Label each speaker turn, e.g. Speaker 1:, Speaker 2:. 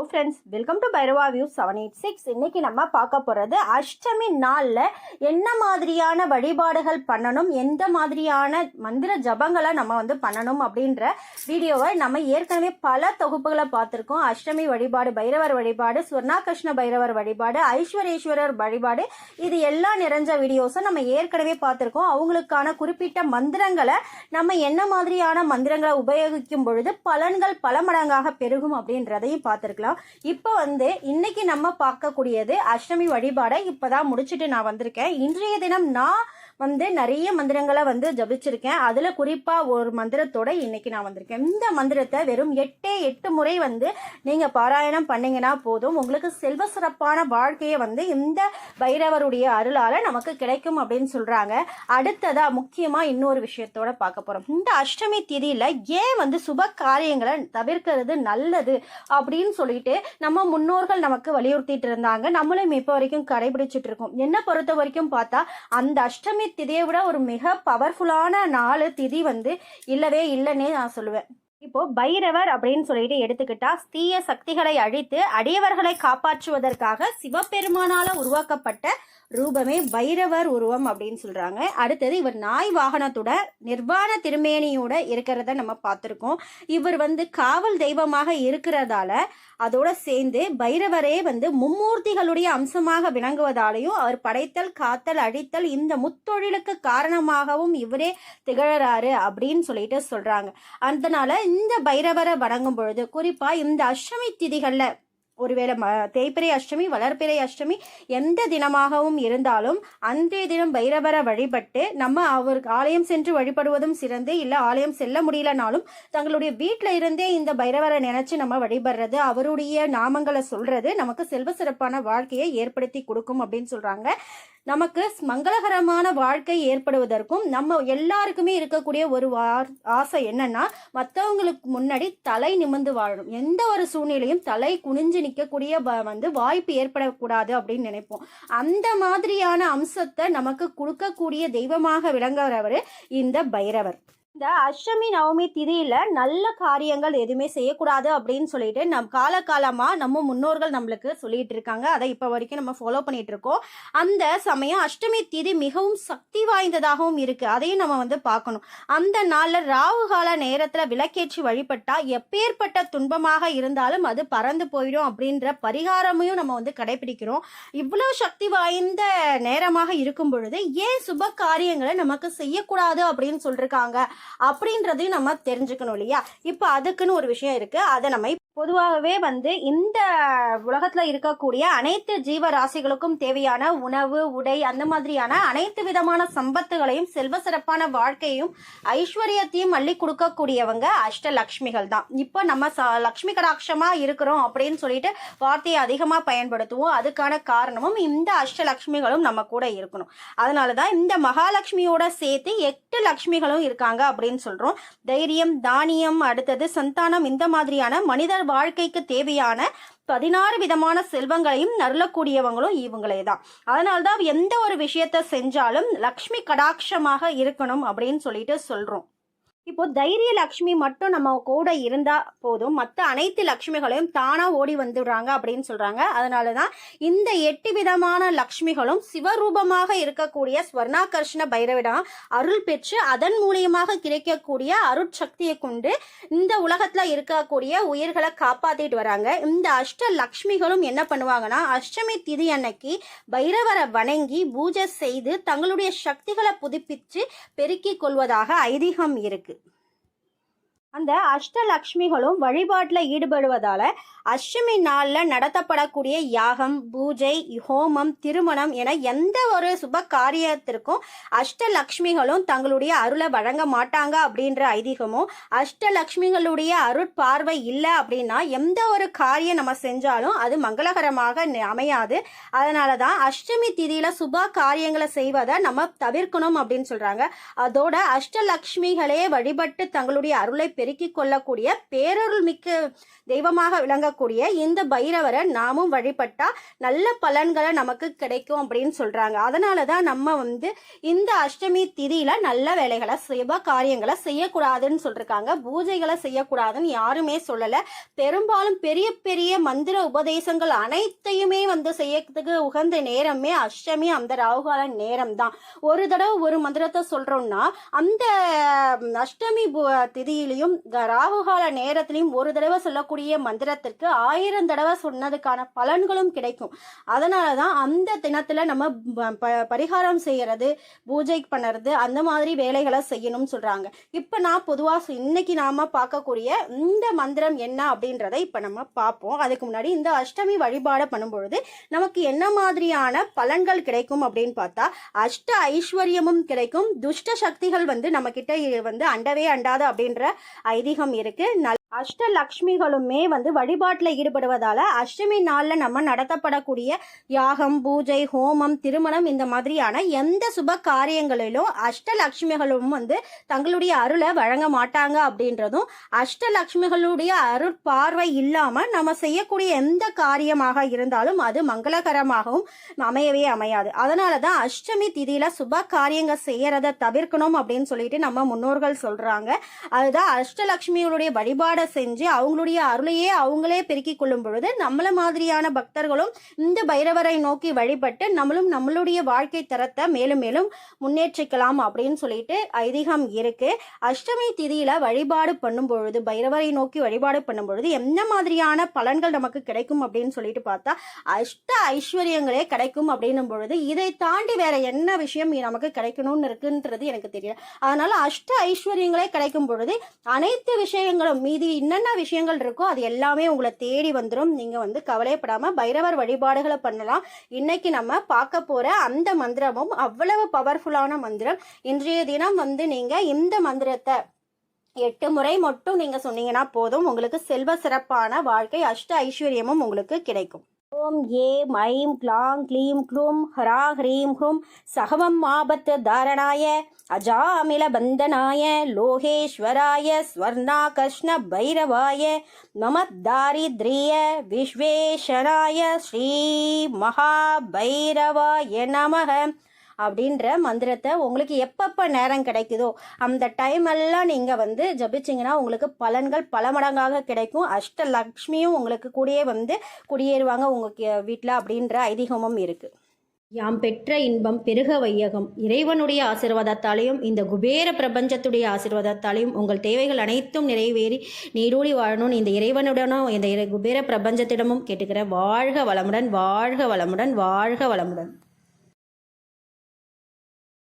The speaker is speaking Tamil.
Speaker 1: Hello friends welcome to Bhairava view seven eight six இன்னைக்கு நம்ம பார்க்க போகிறது அஷ்டமி நாளில் என்ன மாதிரியான வழிபாடுகள் பண்ணணும் எந்த மாதிரியான மந்திர ஜபங்களை நம்ம வந்து பண்ணணும் அப்படின்ற வீடியோவை நம்ம ஏற்கனவே பல தொகுப்புகளை பார்த்துருக்கோம். அஷ்டமி வழிபாடு பைரவர் வழிபாடு ஸ்வர்ணாகிருஷ்ண பைரவர் வழிபாடு ஐஸ்வரேஸ்வரர் வழிபாடு இது எல்லாம் நிறைஞ்ச வீடியோஸும் நம்ம ஏற்கனவே பார்த்துருக்கோம். அவங்களுக்கான குறிப்பிட்ட மந்திரங்களை நம்ம என்ன மாதிரியான மந்திரங்களை உபயோகிக்கும் பொழுது பலன்கள் பல மடங்காக பெருகும் அப்படின்றதையும் பார்த்துருக்கலாம். இப்போ வந்து இன்னைக்கு நம்ம பார்க்கக்கூடியது அஷ்டமி வழிபாடை இப்போதான் முடிச்சுட்டு நான் வந்திருக்கேன். இன்றைய தினம் நான் வந்து நிறைய மந்திரங்களை வந்து ஜபிச்சிருக்கேன். அதில் குறிப்பாக ஒரு மந்திரத்தோட இன்னைக்கு நான் வந்திருக்கேன். இந்த மந்திரத்தை வெறும் எட்டே எட்டு முறை வந்து நீங்கள் பாராயணம் பண்ணிங்கன்னா போதும். உங்களுக்கு செல்வ சிறப்பான வாழ்க்கையை வந்து இந்த பைரவருடைய அருளால் நமக்கு கிடைக்கும் அப்படின்னு சொல்கிறாங்க அடுத்ததாக முக்கியமாக இன்னொரு விஷயத்தோட பார்க்க போகிறோம் இந்த அஷ்டமி திதியில் ஏன் வந்து சுப காரியங்களை தவிர்க்கிறது நல்லது அப்படின்னு சொல்லிட்டு நம்ம முன்னோர்கள் நமக்கு வலியுறுத்திட்டு இருந்தாங்க. நம்மளும் இப்போ வரைக்கும் கடைபிடிச்சிட்டு இருக்கோம். என்ன பொறுத்த வரைக்கும் பார்த்தா அந்த அஷ்டமி திதியை விட ஒரு மிக பவர்ஃபுல்லான நாலு திதி வந்து இல்லவே இல்லைன்னே நான் சொல்லுவேன். இப்போ பைரவர் அப்படின்னு சொல்லிட்டு எடுத்துக்கிட்டா தீய சக்திகளை அழித்து அடியவர்களை காப்பாற்றுவதற்காக சிவபெருமானால உருவாக்கப்பட்ட ரூபமே பைரவர் உருவம் அப்படின்னு சொல்றாங்க. அடுத்தது இவர் நாய் வாகனத்தோட நிர்வாண திருமேனியோட இருக்கிறத நம்ம பார்த்துருக்கோம். இவர் வந்து காவல் தெய்வமாக இருக்கிறதால அதோட சேர்ந்து பைரவரே வந்து மும்மூர்த்திகளுடைய அம்சமாக விளங்குவதாலையும் அவர் படைத்தல் காத்தல் அழித்தல் இந்த முத்தொழிலுக்கு காரணமாகவும் இவரே திகழறாரு அப்படின்னு சொல்லிட்டு சொல்றாங்க. அதனால இந்த பைரவரை வணங்கும் பொழுது குறிப்பாக இந்த அஷ்டமி திதிகளில் ஒருவேளை ம தேய்பிரை அஷ்டமி வளர்பிறை அஷ்டமி எந்த தினமாகவும் இருந்தாலும் அன்றைய தினம் பைரவரை வழிபட்டு நம்ம அவருக்கு ஆலயம் சென்று வழிபடுவதும் சிறந்து இல்லை ஆலயம் செல்ல முடியலனாலும் தங்களுடைய வீட்டில் இருந்தே இந்த பைரவரை நினைச்சு நம்ம வழிபடுறது அவருடைய நாமங்களை சொல்றது நமக்கு செல்வ சிறப்பான வாழ்க்கையை ஏற்படுத்தி கொடுக்கும் அப்படின்னு சொல்றாங்க. நமக்கு மங்களகரமான வாழ்க்கை ஏற்படுவதற்கும் நம்ம எல்லாருக்குமே இருக்கக்கூடிய ஒரு ஆசை என்னன்னா மற்றவங்களுக்கு முன்னாடி தலை நிமிர்ந்து வாழணும். எந்த ஒரு சூழ்நிலையும் தலை குனிஞ்சு நிற்கக்கூடிய வந்து வாய்ப்பு ஏற்படக்கூடாது அப்படின்னு நினைப்போம். அந்த மாதிரியான அம்சத்தை நமக்கு கொடுக்கக்கூடிய தெய்வமாக விளங்குறவர் இந்த பைரவர். இந்த அஷ்டமி நவமி திதியில நல்ல காரியங்கள் எதுவுமே செய்யக்கூடாது அப்படின்னு சொல்லிட்டு நம் காலகாலமா நம்ம முன்னோர்கள் நம்மளுக்கு சொல்லிட்டு இருக்காங்க. அதை இப்போ வரைக்கும் நம்ம ஃபாலோ பண்ணிட்டு இருக்கோம். அந்த சமயம் அஷ்டமி திதி மிகவும் சக்தி வாய்ந்ததாகவும் இருக்கு. அதையும் நம்ம வந்து பார்க்கணும். அந்த நாள்ல ராகு கால நேரத்துல விளக்கேற்றி வழிபட்டா எப்பேற்பட்ட துன்பமாக இருந்தாலும் அது பறந்து போயிடும் அப்படின்ற பரிகாரமையும் நம்ம வந்து கடைபிடிக்கிறோம். இவ்வளவு சக்தி வாய்ந்த நேரமாக இருக்கும் பொழுது ஏன் சுப காரியங்களை நமக்கு செய்யக்கூடாது அப்படின்னு சொல்லிருக்காங்க. அப்படின்றதையும் நம்ம தெரிஞ்சுக்கணும் இல்லையா? இப்போ அதுக்குன்னு ஒரு விஷயம் இருக்கு. அதை நம்ம பொதுவாகவே வந்து இந்த உலகத்துல இருக்கக்கூடிய அனைத்து ஜீவராசிகளுக்கும் தேவையான உணவு உடை அந்த மாதிரியான அனைத்து விதமான சம்பத்துகளையும் செல்வ சிறப்பான வாழ்க்கையும் ஐஸ்வர்யத்தையும் அள்ளி கொடுக்கக்கூடியவங்க அஷ்டலக்ஷ்மிகள் தான். இப்போ நம்ம ச லக்ஷ்மி கடாட்சமா இருக்கிறோம் அப்படின்னு சொல்லிட்டு வார்த்தையை அதிகமாக பயன்படுத்துவோம். அதுக்கான காரணமும் இந்த அஷ்டலக்ஷ்மிகளும் நம்ம கூட இருக்கணும். அதனால தான் இந்த மகாலட்சுமியோட சேர்த்து எட்டு லக்ஷ்மிகளும் இருக்காங்க அப்படின்னு சொல்றோம். தைரியம் தானியம் அடுத்தது சந்தானம் இந்த மாதிரியான மனிதர் வாழ்க்கைக்கு தேவையான பதினாறு விதமான செல்வங்களையும் நருளக்கூடியவங்களும் இவங்களே தான் அதனால தான் எந்த ஒரு விஷயத்த செஞ்சாலும் லக்ஷ்மி கடாட்சமாக இருக்கணும் அப்படின்னு சொல்லிட்டு சொல்கிறோம் இப்போ தைரிய லக்ஷ்மி மட்டும் நம்ம கூட இருந்தா போதும். மற்ற அனைத்து லக்ஷ்மிகளையும் தானா ஓடி வந்துடுறாங்க அப்படின்னு சொல்றாங்க. அதனாலதான் இந்த எட்டு விதமான லக்ஷ்மிகளும் சிவரூபமாக இருக்கக்கூடிய ஸ்வர்ணாகர்ஷ்ண பைரவிடம் அருள் பெற்று அதன் மூலியமாக கிடைக்கக்கூடிய அருட்சக்தியை கொண்டு இந்த உலகத்துல இருக்கக்கூடிய உயிர்களை காப்பாத்திட்டு வராங்க. இந்த அஷ்ட லக்ஷ்மிகளும் என்ன பண்ணுவாங்கன்னா அஷ்டமி திதி அன்னைக்கு பைரவரை வணங்கி பூஜை செய்து தங்களுடைய சக்திகளை புதுப்பிச்சு பெருக்கிக் கொள்வதாக ஐதீகம் இருக்கு. அந்த அஷ்டலக்ஷ்மிகளும் வழிபாட்டில் ஈடுபடுவதால அஷ்டமி நாளில் நடத்தப்படக்கூடிய யாகம் பூஜை ஹோமம் திருமணம் என எந்த ஒரு சுப காரியத்திற்கும் அஷ்டலக்ஷ்மிகளும் தங்களுடைய அருளை வழங்க மாட்டாங்க அப்படின்ற ஐதீகமும் அஷ்டலக்ஷ்மிகளுடைய அருட்பார்வை இல்லை அப்படின்னா எந்த ஒரு காரியம் நம்ம செஞ்சாலும் அது மங்களகரமாக அமையாது. அதனால தான் அஷ்டமி திதியில் சுப காரியங்களை செய்வதை நம்ம தவிர்க்கணும் அப்படின்னு சொல்கிறாங்க அதோட அஷ்டலக்ஷ்மிகளே வழிபட்டு தங்களுடைய அருளை பெருக்கிக் கொள்ளக்கூடிய பேரருள் மிக்க தெய்வமாக விளங்கக்கூடிய இந்த பைரவரை நாமும் வழிபட்டா நல்ல பலன்களை நமக்கு கிடைக்கும் அப்படின்னு சொல்றாங்க. அதனால தான் நம்ம வந்து இந்த அஷ்டமி திதியில நல்ல வேலைகளை சுப காரியங்களை செய்யக்கூடாதுன்னு சொல்லிருக்காங்க. பூஜைகளை செய்யக்கூடாதுன்னு யாருமே சொல்லலை. பெரும்பாலும் பெரிய பெரிய மந்திர உபதேசங்கள் அனைத்தையுமே வந்து செய்யறதுக்கு உகந்த நேரமே அஷ்டமி அந்த ராகுகால நேரம் தான் ஒரு தடவை ஒரு மந்திரத்தை சொல்றோம்னா அந்த அஷ்டமி பு- திதியிலையும் ராகுகால நேரத்திலையும் ஒரு தடவை சொல்லக்கூடிய மந்திரத்திற்கு ஆயிரம் தடவை சொன்னதுக்கான பலன்களும் கிடைக்கும். அதனால தான் அந்த தினத்தில் நம்ம ப- ப- பரிகாரம் செய்கிறது பூஜை பண்ணுறது அந்த மாதிரி வேலைகளை செய்யணும்னு சொல்கிறாங்க இப்போ நான் பொதுவாக இன்னைக்கு நாம் பார்க்கக்கூடிய இந்த மந்திரம் என்ன அப்படின்றத இப்போ நம்ம பார்ப்போம். அதுக்கு முன்னாடி இந்த அஷ்டமி வழிபாடு பண்ணும்பொழுது நமக்கு என்ன மாதிரியான பலன்கள் கிடைக்கும் அப்படின்னு பார்த்தா அஷ்ட ஐஸ்வர்யமும் கிடைக்கும். துஷ்ட சக்திகள் வந்து நம்மக்கிட்ட வந்து அண்டவே அண்டாது அப்படின்ற ஐதீகம் இருக்கு. அஷ்டலக்ஷ்மிகளுமே வந்து வழிபாட்டில் ஈடுபடுவதால் அஷ்டமி நாளில் நம்ம நடத்தப்படக்கூடிய யாகம் பூஜை ஹோமம் திருமணம் இந்த மாதிரியான எந்த சுப காரியங்களிலும் அஷ்டலக்ஷ்மிகளும் வந்து தங்களுடைய அருளை வழங்க மாட்டாங்க அப்படின்றதும் அஷ்டலக்ஷ்மிகளுடைய அருள் பார்வை இல்லாமல் நம்ம செய்யக்கூடிய எந்த காரியமாக இருந்தாலும் அது மங்களகரமாகவும் அமையவே அமையாது. அதனால தான் அஷ்டமி திதியில் சுப காரியங்கள் செய்யறதை தவிர்க்கணும் அப்படின்னு சொல்லிட்டு நம்ம முன்னோர்கள் சொல்கிறாங்க அதுதான் அஷ்டலக்ஷ்மிகளுடைய வழிபாடு செஞ்சு அவங்களுடைய அருளையே அவங்களே பெருக்கிக் கொள்ளும் பொழுது நம்மள மாதிரியான பக்தர்களும் இந்த பைரவரை நோக்கி வழிபட்டு நம்மளும் நம்மளுடைய வாழ்க்கை தரத்தை மேலும் மேலும் முன்னேற்றிக்கலாம் அப்படின்னு சொல்லிட்டு ஐதீகம் இருக்கு. அஷ்டமி திதியில வழிபாடு பண்ணும் பொழுது பைரவரை நோக்கி வழிபாடு பண்ணும் பொழுது என்ன மாதிரியான பலன்கள் நமக்கு கிடைக்கும் அப்படின்னு சொல்லிட்டு பார்த்தா அஷ்ட ஐஸ்வர்யங்களே கிடைக்கும் அப்படின்னும் பொழுது இதை தாண்டி வேற என்ன விஷயம் நமக்கு கிடைக்கணும்னு இருக்குன்றது எனக்கு தெரியல. அதனால அஷ்ட ஐஸ்வர்யங்களே கிடைக்கும் பொழுது அனைத்து விஷயங்களும் மீதி என்னென்ன விஷயங்கள் இருக்கோ அது எல்லாமே உங்களை தேடி வந்துடும் நீங்கள் வந்து கவலைப்படாமல் பைரவர் வழிபாடுகளை பண்ணலாம். இன்னைக்கு நம்ம பார்க்க போகிற அந்த மந்திரமும் அவ்வளவு பவர்ஃபுல்லான மந்திரம். இன்றைய தினம் வந்து நீங்கள் இந்த மந்திரத்தை எட்டு முறை மட்டும் நீங்கள் சொன்னீங்கன்னா போதும். உங்களுக்கு செல்வ சிறப்பான வாழ்க்கை அஷ்ட ஐஸ்வர்யமும் உங்களுக்கு கிடைக்கும். ஓம் ஏம் ஐம் க்ளாங் க்ளீம் க்ளூம் ஹரா ஹ்ரீம் ஹ்ரூம் சகவம் ஆபத்து தாரணாய அஜாமில பந்தனாய லோகேஸ்வராய ஸ்வர்ணாகர்ஷ்ண பைரவாய நம தாரித்ரிய விஸ்வேஷனாய ஸ்ரீ மகாபைரவாய நமக அப்படின்ற மந்திரத்தை உங்களுக்கு எப்பப்போ நேரம் கிடைக்குதோ அந்த டைம் எல்லாம் நீங்கள் வந்து ஜபிச்சிங்கன்னா உங்களுக்கு பலன்கள் பல மடங்காக கிடைக்கும். அஷ்டலக்ஷ்மியும் உங்களுக்கு கூடயே வந்து குடியேறுவாங்க உங்கள் வீட்டில் அப்படின்ற ஐதீகமும் இருக்குது யாம் பெற்ற இன்பம் பெருக வையகம். இறைவனுடைய ஆசீர்வாதத்தாலையும் இந்த குபேர பிரபஞ்சத்துடைய ஆசீர்வாதத்தாலையும் உங்கள் தேவைகள் அனைத்தும் நிறைவேறி நீரூடி வாழணும்னு இந்த இறைவனுடனும் இந்த இறை குபேர பிரபஞ்சத்திடமும் கேட்டுக்கிற வாழ்க வளமுடன் வாழ்க வளமுடன் வாழ்க வளமுடன்.